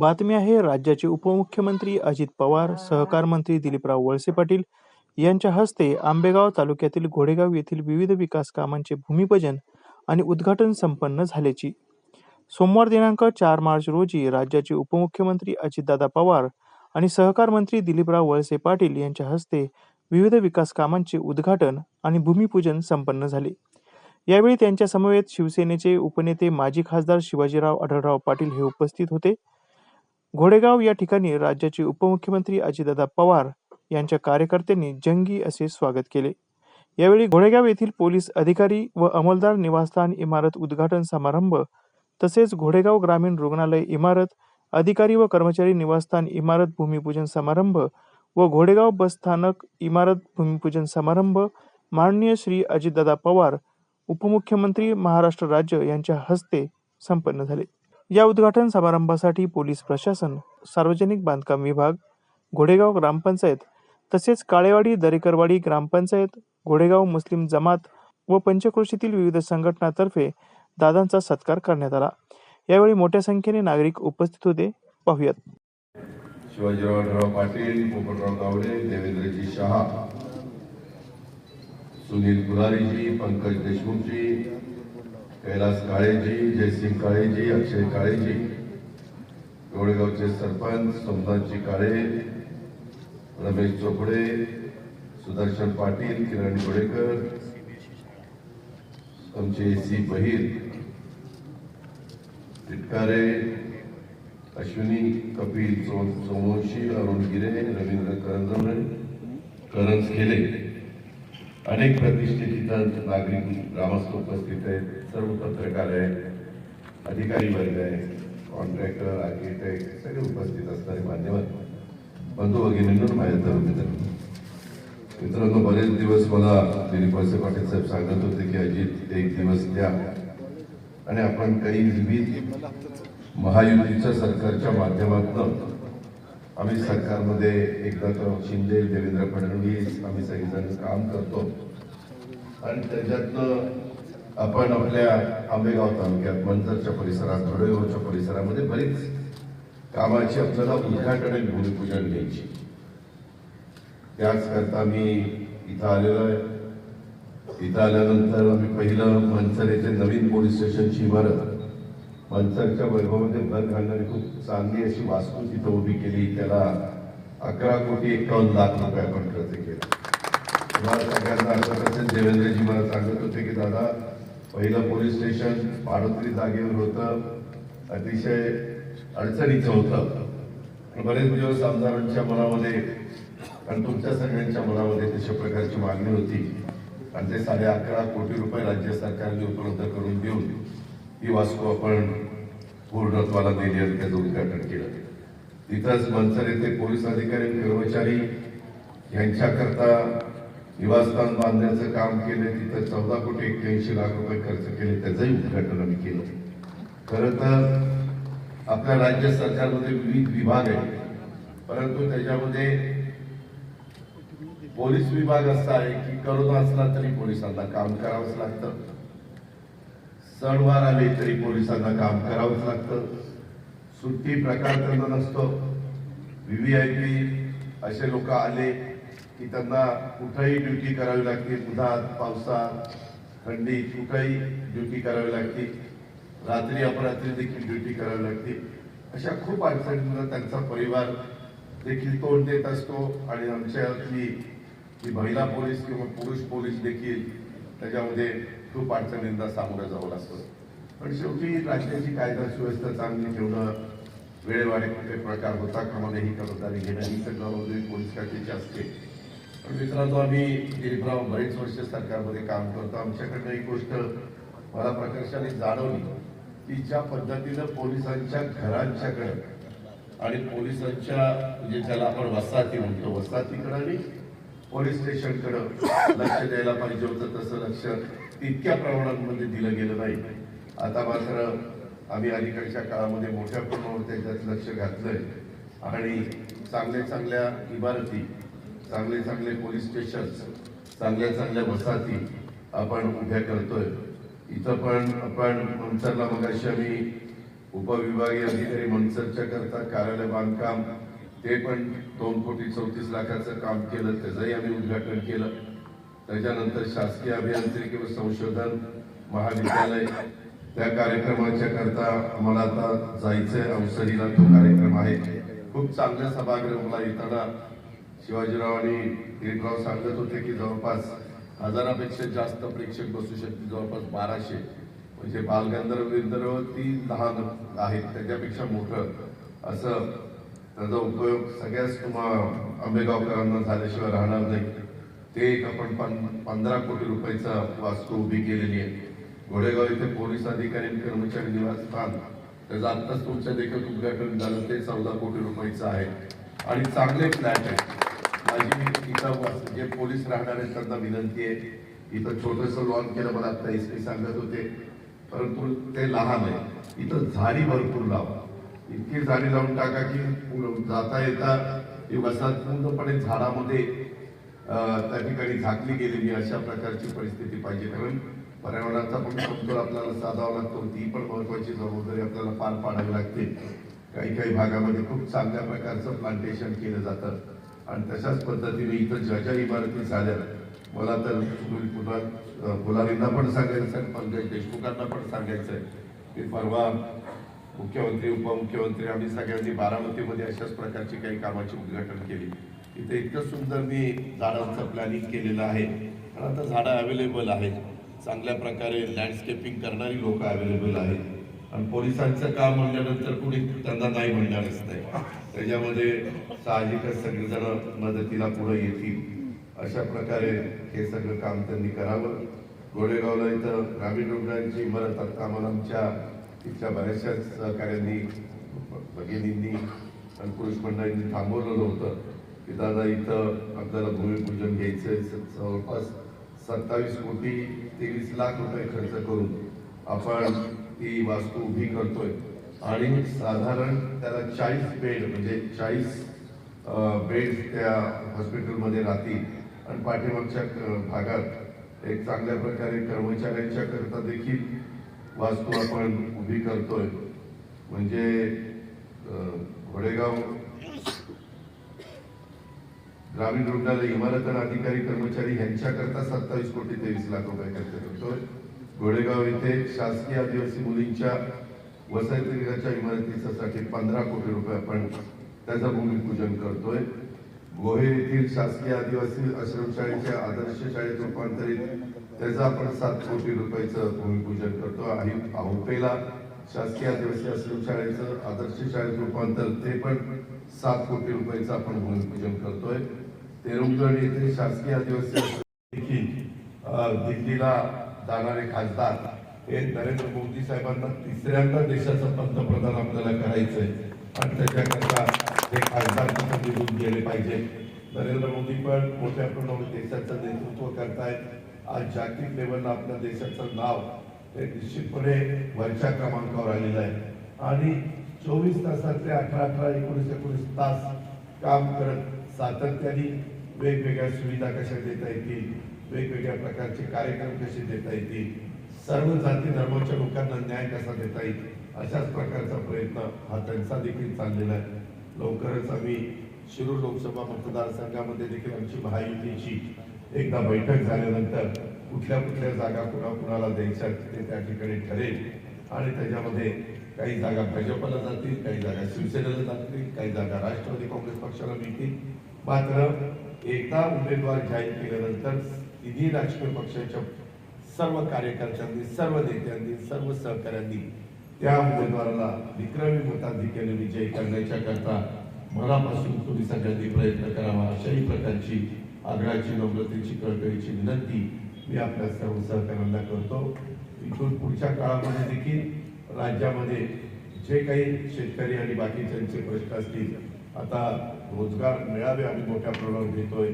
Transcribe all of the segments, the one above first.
बातमी आहे राज्याचे उपमुख्यमंत्री अजित पवार सहकार मंत्री दिलीपराव वळसे पाटील यांच्या हस्ते आंबेगाव तालुक्यातील घोडेगाव येथील विविध विकास कामांचे भूमिपूजन आणि उद्घाटन संपन्न झाल्याची. सोमवार दिनांक चार मार्च रोजी राज्याचे उपमुख्यमंत्री अजितदादा पवार आणि सहकार मंत्री दिलीपराव वळसे पाटील यांच्या हस्ते विविध विकास कामांचे उद्घाटन आणि भूमिपूजन संपन्न झाले. यावेळी त्यांच्या समवेत शिवसेनेचे उपनेते माजी खासदार शिवाजीराव आढळराव पाटील हे उपस्थित होते. घोडेगाव या ठिकाणी राज्याचे उपमुख्यमंत्री अजितदादा पवार यांच्या कार्यकर्त्यांनी जंगी असे स्वागत केले. यावेळी घोडेगाव येथील पोलीस अधिकारी व अंमलदार निवासस्थान इमारत उद्घाटन समारंभ तसेच घोडेगाव ग्रामीण रुग्णालय इमारत अधिकारी व कर्मचारी निवासस्थान इमारत भूमिपूजन समारंभ व घोडेगाव बस स्थानक इमारत भूमिपूजन समारंभ माननीय श्री अजितदादा पवार उपमुख्यमंत्री महाराष्ट्र राज्य यांच्या हस्ते संपन्न झाले. या उद्घाटन समारंभासाठी पोलीस प्रशासन सार्वजनिक बांधकाम विभाग घोडेगाव ग्रामपंचायत तसेच काळेवाडी दरेकरवाडी ग्रामपंचायत घोडेगाव मुस्लिम जमात व पंचक्रोशीतील विविध संघटनातर्फे दादांचा सत्कार करण्यात आला. यावेळी मोठ्या संख्येने नागरिक उपस्थित होते. पाहूयात. शिवाजीरावराव पाटील पोपटराव गावडे देवेंद्रजी शहा सुनील गुरारीजी पंकज देशमुखजी कैलास काळेजी जयसिंग काळेजी अक्षय काळेजी गोळेगावचे सरपंच सोमनाथजी काळे रमेश चोपडे सुदर्शन पाटील किरण गोडेकर आमचे सी बहीर टिटकारे अश्विनी कपिल सोमवंशी अरुण गिरे रवींद्र करंजवणे करंज केले अनेक प्रतिष्ठित इथं नागरिक ग्रामस्थ उपस्थित आहेत. सर्व पत्रकार आहेत अधिकारी वर्ग आहे कॉन्ट्रॅक्टर आर्किटेक्ट सगळे उपस्थित असणारे मान्यवर. बंधू भगिनींवर माझ्या तरुण मित्रांनो बरेच दिवस मला दिलीप वळसे पाटील साहेब सांगत होते की अजित एक दिवस द्या. आणि आपण काही विविध महायुतीच्या सरकारच्या माध्यमातून आम्ही सरकारमध्ये एकनाथराव शिंदे देवेंद्र फडणवीस आम्ही सगळेजण काम करतो. आणि त्याच्यातनं आपण आपल्या आंबेगाव तालुक्यात मंजरच्या परिसरात धुळेगावच्या परिसरामध्ये बरीच कामाची आपल्याला उद्घाटन आणि भूमिपूजन घ्यायची त्याच करता मी इथं आलेलो आहे. इथं आल्यानंतर आम्ही पहिलं मनसर येथे नवीन पोलीस स्टेशनची इमारत मनसरच्या वैभवामध्ये भर घालणारी खूप चांगली अशी वास्तू तिथं उभी केली. त्याला अकरा कोटी एकावन्न लाख रुपये आपण खर्च केला. तुम्हाला सगळ्यांना आठवत असेल. देवेंद्रजी मला सांगत होते की दादा पहिलं पोलीस स्टेशन पाडोत्री जागेवर होतं. अतिशय अडचणीचं होतं. बरेच दिवस आमदारांच्या मनामध्ये आणि तुमच्या सगळ्यांच्या मनामध्ये तशा प्रकारची मागणी होती. आणि ते साडे अकरा कोटी रुपये राज्य सरकारने उपलब्ध करून देऊन ही वास्तू आपण पूर्णत्वाला दिली आणि त्याचं उद्घाटन केलं. तिथंच मनसर येथे पोलीस अधिकारी कर्मचारी यांच्याकरता निवासस्थान बांधण्याचं काम केलं. तिथं चौदा कोटी एक्क्याऐंशी लाख रुपये खर्च केले. त्याचंही उद्घाटन आम्ही केलं. खरं तर आपल्या राज्य सरकारमध्ये विविध विभाग आहेत. परंतु त्याच्यामध्ये पोलीस विभाग असा आहे की करोना असला तरी पोलिसांना काम करावंच लागतं. सणवार आले तरी पोलिसांना काम करावंच लागतं. सुट्टी प्रकार त्यांना नसतो. व्ही व्ही आय पी असे लोक आले की त्यांना कुठंही ड्युटी करावी लागते. उन्हात पावसात थंडी कुठंही ड्युटी करावी लागते. रात्री अपरात्री देखील ड्युटी करावी लागते. अशा खूप अडचणींना त्यांचा परिवार देखील तोंड देत असतो आणि आमच्यातली जी महिला पोलीस किंवा पुरुष पोलीस देखील त्याच्यामध्ये खूप अडचणींना सामोरं जावं लागतं. पण शेवटी राज्याची कायदा सुव्यवस्था चांगली ठेवणं वेळेवारे कुठे म्हणजे प्रकार होता कामाने ही खबरदारी घेणं ही सगळं म्हणजे पोलीस खात्याची असते. पण मित्रांनो आम्ही दिलीपराव बरेच वर्ष सरकारमध्ये काम करतो. आमच्याकडनं एक गोष्ट मला प्रकर्षाने जाणवली की ज्या पद्धतीनं पोलिसांच्या घरांच्याकडं आणि पोलिसांच्या म्हणजे ज्याला आपण वसाहती म्हणतो वसाहतीकडं आणि पोलीस स्टेशनकडं लक्ष द्यायला पाहिजे होतं तसं लक्ष तितक्या प्रमाणामध्ये दिलं गेलं नाही. आता मात्र आम्ही अलीकडच्या काळामध्ये मोठ्या प्रमाणावर त्याच्यात लक्ष घातलंय. आणि चांगल्या चांगल्या इमारती चांगले चांगले पोलीस स्टेशन चांगल्या चांगल्या वसाहती आपण उभ्या करतोय. इथं पण आपण मंचरला मगाशी आम्ही उपविभागीय अधिकारी मनसरच्या करता कार्यालय बांधकाम ते पण दोन कोटी चौतीस लाखाचं काम केलं त्याचंही आम्ही उद्घाटन केलं. त्याच्यानंतर शासकीय अभियांत्रिकी व संशोधन महाविद्यालय त्या कार्यक्रमाच्या करता आम्हाला आता जायचंय. औसरीला तो कार्यक्रम आहे. खूप चांगल्या सभागृहाला येताना शिवाजीराव आणि दिलीपराव सांगत होते की जवळपास हजारापेक्षा जास्त प्रेक्षक बसू शकतील. जवळपास बाराशे. म्हणजे बालगंधर्व विंधर्व ती लहान आहेत. त्याच्यापेक्षा मोठं असं त्याचा उपयोग सगळ्याच तुम्हा आंबेगावकरांना झाल्याशिवाय राहणार नाही. ते एक आपण पं- पंधरा कोटी रुपयाचा वास्तू उभी केलेली आहे. घोडेगाव इथे पोलीस अधिकारी आणि कर्मचारी निवासस्थान त्याचं आत्ताच तुमच्या देखील उद्घाटन झालं ते चौदा कोटी रुपयाचं आहे. आणि चांगले फ्लॅट आहेत माझी इथं जे पोलीस राहणार आहेत त्यांना विनंती आहे. इथं छोटंसं लॉन केलं मला आत्ता एस पी सांगत होते. परंतु ते लहान आहे. इथं झाडी भरपूर लावा. इतकी झाडी लावून टाका की जाता येता. ही वसाहत पूर्णपणे झाडामध्ये त्या ठिकाणी झाकली गेलेली अशा प्रकारची परिस्थिती पाहिजे. कारण पर्यावरणाचा पण समतोल आपल्याला साधावा लागतो. ती पण महत्वाची जबाबदारी आपल्याला पार पाडावी लागते. काही काही भागामध्ये खूप चांगल्या प्रकारचं प्लांटेशन केलं जातं. आणि तशाच पद्धतीने इथं ज्या ज्या इमारती झाल्या मला तर पुन्हा फुलारींना पण सांगायचं आहे पंकज देशमुखांना पण सांगायचं आहे. की परवा मुख्यमंत्री उपमुख्यमंत्री आम्ही सगळ्यांनी बारामतीमध्ये अशाच प्रकारची काही कामाची उद्घाटन केली. तिथे इतकं सुंदर मी झाडांचं प्लॅनिंग केलेलं आहे. आणि आता झाडं अवेलेबल आहेत. चांगल्या प्रकारे लँडस्केपिंग करणारी लोक अवेलेबल आहेत. आणि पोलिसांचं काम म्हणल्यानंतर कुणी त्यांना नाही म्हणणारच नाही. त्याच्यामध्ये साहजिकच सगळेजण मदतीला पुढे येतील. अशा प्रकारे हे सगळं काम त्यांनी करावं. गोडेगावला इथं ग्रामीण रुग्णांची इमारत आता आम्हाला आमच्या तिथल्या बऱ्याचशा सहकाऱ्यांनी भगिनींनी आणि पुरुष मंडळींनी थांबवलेलं होतं की दादा इथं आपल्याला भूमिपूजन घ्यायचं जवळपास सत्तावीस कोटी तेवीस लाख रुपये खर्च करून आपण ती वास्तू उभी करतोय. आणि साधारण त्याला चाळीस बेड म्हणजे चाळीस बेड त्या हॉस्पिटलमध्ये राहतील. आणि पाठीमागच्या भागात एक चांगल्या प्रकारे कर्मचाऱ्यांच्या करता देखील वास्तू आपण उभी करतोय. म्हणजे घोडेगाव ग्रामीण रुग्णालय इमारत आणि अधिकारी कर्मचारी यांच्याकरता सत्तावीस कोटी तेवीस लाख रुपये खर्च करतोय. घोडेगाव येथे शासकीय आदिवासी मुलींच्या वसतिगृहाच्या इमारतीसाठी पंधरा कोटी रुपये आपण त्याचं भूमिपूजन करतोय. गोहे येथील शासकीय आदिवासी आश्रमशाळेच्या आदर्श शाळेत रूपांतरित त्याचं आपण सात कोटी रुपयाचं भूमिपूजन करतो. आणि आहुपेला शासकीय आदिवासी आश्रमशाळेचं आदर्श शाळेत रूपांतर ते पण सात कोटी रुपयाचं आपण भूमिपूजन करतोय. तेरुंगगड येथे शासकीय आदिवासी देखील दिल्लीला जाणारे खासदार हे नरेंद्र मोदी साहेबांना तिसऱ्यांदा देशाचं पंतप्रधान आपल्याला करायचंय. आणि त्याच्याकरता हे खासदार तिथं निघून गेले पाहिजे? नरेंद्र मोदी पण मोठ्या प्रमाणात देशाचं नेतृत्व करतायत. आज जागतिक लेवलला आपल्या देशाचं नाव हे निश्चितपणे वरच्या क्रमांकावर आलेलं आहे. आणि चोवीस तासातले अठरा अठरा एकोणीस एकोणीस तास काम करत सातत्याने वेगवेगळ्या सुविधा कशा देता येतील वेगवेगळ्या प्रकारचे कार्यक्रम कसे देता येतील सर्व जाती धर्माच्या लोकांना न्याय कसा देता येईल अशाच प्रकारचा प्रयत्न हा त्यांचा देखील चाललेला आहे. लवकरच आम्ही शिरूर लोकसभा मतदारसंघामध्ये देखील आमची महायुतीची एकदा बैठक झाल्यानंतर कुठल्या कुठल्या जागा कुणा कुणाला द्यायच्या ते त्या ठिकाणी ठरेल. आणि त्याच्यामध्ये काही जागा भाजपला जातील काही जागा शिवसेनेला जातील काही जागा राष्ट्रवादी काँग्रेस पक्षाला मिळतील. मात्र एकदा उमेदवार जाहीर केल्यानंतर तिन्ही राजकीय पक्षाच्या सर्व कार्यकर्त्यांनी सर्व नेत्यांनी सर्व सहकाऱ्यांनी त्या उमेदवाराला विक्रमी मताधिक्याने विजयी करण्याच्या करता मनापासून तुम्ही सगळ्यांनी प्रयत्न करावा अशाही प्रकारची आग्रहाची नम्रतेची कळकळीची विनंती मी आपल्या सर्व सहकाऱ्यांना करतो. इथून पुढच्या काळामध्ये देखील राज्यामध्ये जे काही शेतकरी आणि बाकीच्यांचे प्रश्न असतील आता रोजगार मिळावे आम्ही मोठ्या प्रमाणात घेतोय.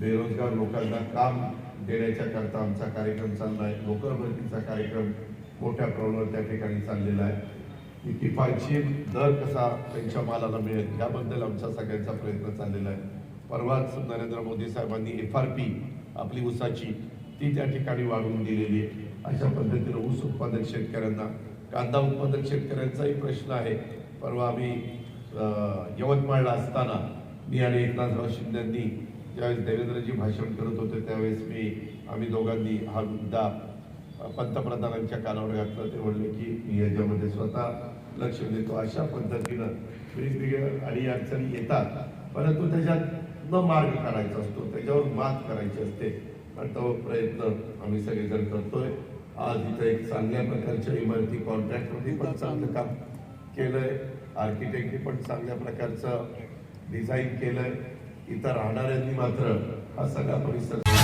बेरोजगार लोकांना काम देण्याच्या करता आमचा कार्यक्रम चाललाय नोकर भरतीचा कार्यक्रम मोठ्या प्रमाणावर त्या ठिकाणी चाललेला आहे. किफायतशीर दर कसा त्यांच्या मालाला मिळेल याबद्दल आमचा सगळ्यांचा प्रयत्न चाललेला आहे. परवाच नरेंद्र मोदी साहेबांनी एफ आर पी आपली ऊसाची ती त्या ठिकाणी वाढवून दिलेली आहे. अशा पद्धतीनं ऊस उत्पादक शेतकऱ्यांना कांदा उत्पादक शेतकऱ्यांचाही प्रश्न आहे. परवा आम्ही यवतमाळला असताना मी आणि एकनाथराव शिंदेंनी ज्यावेळेस देवेंद्रजी भाषण करत होते त्यावेळेस मी आम्ही दोघांनी हा मुद्दा पंतप्रधानांच्या कानावर घातला. ते म्हणले की मी याच्यामध्ये स्वतः लक्ष देतो. अशा पद्धतीनं वेगवेगळ्या अडी अडचणी येतात परंतु त्याच्यात न मार्ग काढायचा असतो त्याच्यावर मात करायची असते. आणि तो प्रयत्न आम्ही सगळेजण करतोय. आज इथं एक चांगल्या प्रकारच्या इमारती कॉन्ट्रॅक्टमध्ये पण चांगलं काम केलंय. आर्किटेक्टनी पण चांगल्या प्रकारचं डिझाईन केलंय. इथं राहणाऱ्यांनी मात्र हा सगळा परिसर